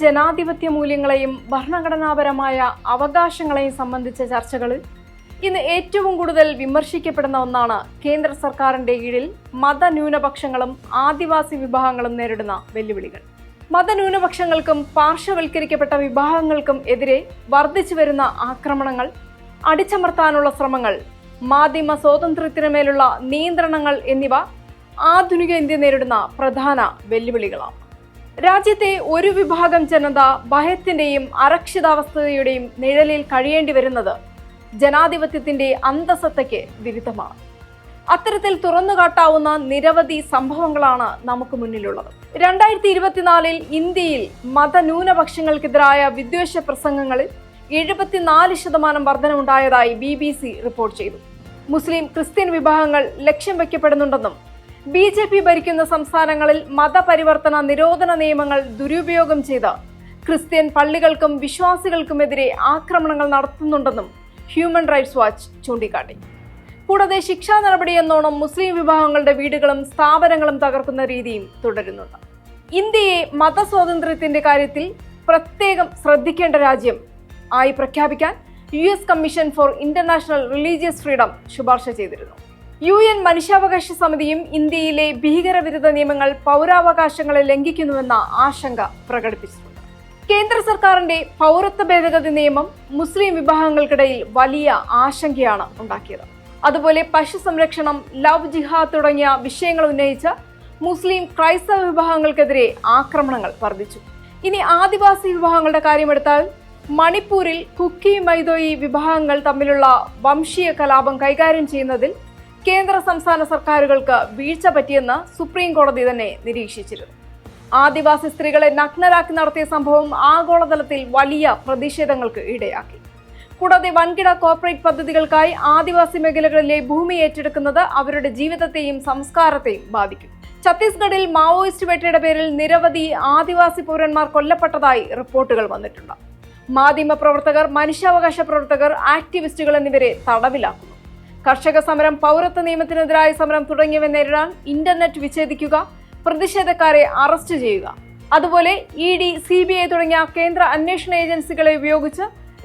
ജനാധിപത്യ മൂല്യങ്ങളെയും ഭരണഘടനാപരമായ അവകാശങ്ങളെയും സംബന്ധിച്ച ചർച്ചകൾ. ഇന്ന് ഏറ്റവും കൂടുതൽ വിമർശിക്കപ്പെടുന്ന ഒന്നാണ് കേന്ദ്ര സർക്കാരിന്റെ കീഴിൽ മതന്യൂനപക്ഷങ്ങളും ആദിവാസി വിഭാഗങ്ങളും നേരിടുന്ന വെല്ലുവിളികൾ. മതന്യൂനപക്ഷങ്ങൾക്കും പാർശ്വവൽക്കരിക്കപ്പെട്ട വിഭാഗങ്ങൾക്കും എതിരെ വർദ്ധിച്ചു വരുന്ന ആക്രമണങ്ങൾ അടിച്ചമർത്താനുള്ള ശ്രമങ്ങൾ മാധ്യമ സ്വാതന്ത്ര്യത്തിനുമേലുള്ള നിയന്ത്രണങ്ങൾ എന്നിവ ആധുനിക ഇന്ത്യ നേരിടുന്ന പ്രധാന വെല്ലുവിളികളാണ്. രാജ്യത്തെ ഒരു വിഭാഗം ജനത ഭയത്തിന്റെയും അരക്ഷിതാവസ്ഥയുടെയും നിഴലിൽ കഴിയേണ്ടി വരുന്നത് ജനാധിപത്യത്തിന്റെ അന്തസത്തയ്ക്ക് വിരുദ്ധമാണ്. അത്തരത്തിൽ തുറന്നു കാട്ടാവുന്ന നിരവധി സംഭവങ്ങളാണ് നമുക്ക് മുന്നിലുള്ളത്. രണ്ടായിരത്തി ഇരുപത്തിനാലിൽ ഇന്ത്യയിൽ മതന്യൂനപക്ഷങ്ങൾക്കെതിരായ വിദ്വേഷ പ്രസംഗങ്ങളിൽ എഴുപത്തിനാല് ശതമാനം വർധനമുണ്ടായതായി ബി ബി സി റിപ്പോർട്ട് ചെയ്തു. മുസ്ലിം ക്രിസ്ത്യൻ വിഭാഗങ്ങൾ ലക്ഷ്യം വയ്ക്കപ്പെടുന്നുണ്ടെന്നും ബി ജെ പി ഭരിക്കുന്ന സംസ്ഥാനങ്ങളിൽ മതപരിവർത്തന നിരോധന നിയമങ്ങൾ ദുരുപയോഗം ചെയ്ത് ക്രിസ്ത്യൻ പള്ളികൾക്കും വിശ്വാസികൾക്കുമെതിരെ ആക്രമണങ്ങൾ നടത്തുന്നുണ്ടെന്നും ഹ്യൂമൻ റൈറ്റ്സ് വാച്ച് ചൂണ്ടിക്കാട്ടി. കൂടാതെ ശിക്ഷാ നടപടി എന്നോണം മുസ്ലിം വിഭാഗങ്ങളുടെ വീടുകളും സ്ഥാപനങ്ങളും തകർക്കുന്ന രീതിയും തുടരുന്നുണ്ട്. ഇന്ത്യയെ മതസ്വാതന്ത്ര്യത്തിന്റെ കാര്യത്തിൽ പ്രത്യേകം ശ്രദ്ധിക്കേണ്ട രാജ്യം ആയി പ്രഖ്യാപിക്കാൻ U S commission for international religious freedom ശുപാർശ ചെയ്തിരുന്നു. യു എൻ മനുഷ്യാവകാശ സമിതിയും ഇന്ത്യയിലെ ഭീകരവിരുദ്ധ നിയമങ്ങൾ പൗരാവകാശങ്ങളെ ലംഘിക്കുന്നുവെന്ന ആശങ്ക പ്രകടിപ്പിച്ചിട്ടുണ്ട്. കേന്ദ്ര സർക്കാരിന്റെ പൗരത്വ ഭേദഗതി നിയമം മുസ്ലിം വിഭാഗങ്ങൾക്കിടയിൽ വലിയ ആശങ്കയാണ് ഉണ്ടാക്കിയത്. അതുപോലെ പശു സംരക്ഷണം ലവ് ജിഹാദ് തുടങ്ങിയ വിഷയങ്ങൾ ഉന്നയിച്ച് മുസ്ലിം ക്രൈസ്തവ വിഭാഗങ്ങൾക്കെതിരെ ആക്രമണങ്ങൾ വർദ്ധിച്ചു. ഇനി ആദിവാസി വിഭാഗങ്ങളുടെ കാര്യമെടുത്താൽ മണിപ്പൂരിൽ കുക്കി മൈതോയി വിഭാഗങ്ങൾ തമ്മിലുള്ള വംശീയ കലാപം കൈകാര്യം ചെയ്യുന്നതിൽ കേന്ദ്ര സംസ്ഥാന സർക്കാരുകൾക്ക് വീഴ്ച പറ്റിയെന്ന് സുപ്രീം കോടതി തന്നെ നിരീക്ഷിച്ചിരുന്നു. ആദിവാസി സ്ത്രീകളെ നഗ്നരാക്കി നടത്തിയ സംഭവം ആഗോളതലത്തിൽ വലിയ പ്രതിഷേധങ്ങൾക്ക് ഇടയാക്കി. കൂടാതെ വൻകിട കോർപ്പറേറ്റ് പദ്ധതികൾക്കായി ആദിവാസി മേഖലകളിലെ ഭൂമി ഏറ്റെടുക്കുന്നത് അവരുടെ ജീവിതത്തെയും സംസ്കാരത്തെയും ബാധിക്കും. ഛത്തീസ്ഗഡിൽ മാവോയിസ്റ്റ് വേട്ടയുടെ പേരിൽ നിരവധി ആദിവാസി പൗരന്മാർ കൊല്ലപ്പെട്ടതായി റിപ്പോർട്ടുകൾ വന്നിട്ടുണ്ട്. മാധ്യമ പ്രവർത്തകർ മനുഷ്യാവകാശ പ്രവർത്തകർ ആക്ടിവിസ്റ്റുകൾ എന്നിവരെ തടവിലാക്കുന്നു. കർഷക സമരം പൗരത്വ നിയമത്തിനെതിരായ സമരം തുടങ്ങിയവ നേരിടാൻ ഇന്റർനെറ്റ് വിച്ഛേദിക്കുക പ്രതിഷേധക്കാരെ അറസ്റ്റ് ചെയ്യുക. അതുപോലെ E D C B I തുടങ്ങിയ കേന്ദ്ര അന്വേഷണ ഏജൻസികളെ ഉപയോഗിച്ച്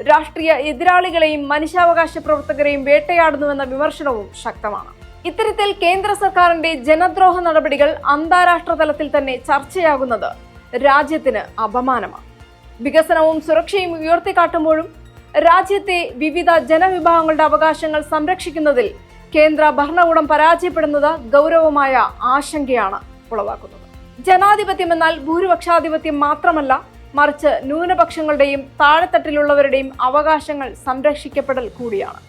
രാഷ്ട്രീയ എതിരാളികളെയും മനുഷ്യാവകാശ പ്രവർത്തകരെയും വേട്ടയാടുന്നുവെന്ന വിമർശനവും ശക്തമാണ്. ഇത്തരത്തിൽ കേന്ദ്ര സർക്കാരിന്റെ ജനദ്രോഹ നടപടികൾ അന്താരാഷ്ട്ര തലത്തിൽ തന്നെ ചർച്ചയാകുന്നത് രാജ്യത്തിന് അപമാനമാണ്. വികസനവും സുരക്ഷയും ഉയർത്തിക്കാട്ടുമ്പോഴും രാജ്യത്തെ വിവിധ ജനവിഭാഗങ്ങളുടെ അവകാശങ്ങൾ സംരക്ഷിക്കുന്നതിൽ കേന്ദ്ര ഭരണകൂടം പരാജയപ്പെടുന്നത് ഗൗരവമായ ആശങ്കയാണ് ഉളവാക്കുന്നത്. ജനാധിപത്യം എന്നാൽ ഭൂരിപക്ഷാധിപത്യം മാത്രമല്ല മറിച്ച് ന്യൂനപക്ഷങ്ങളുടെയും താഴെത്തട്ടിലുള്ളവരുടെയും അവകാശങ്ങൾ സംരക്ഷിക്കപ്പെടൽ കൂടിയാണ്.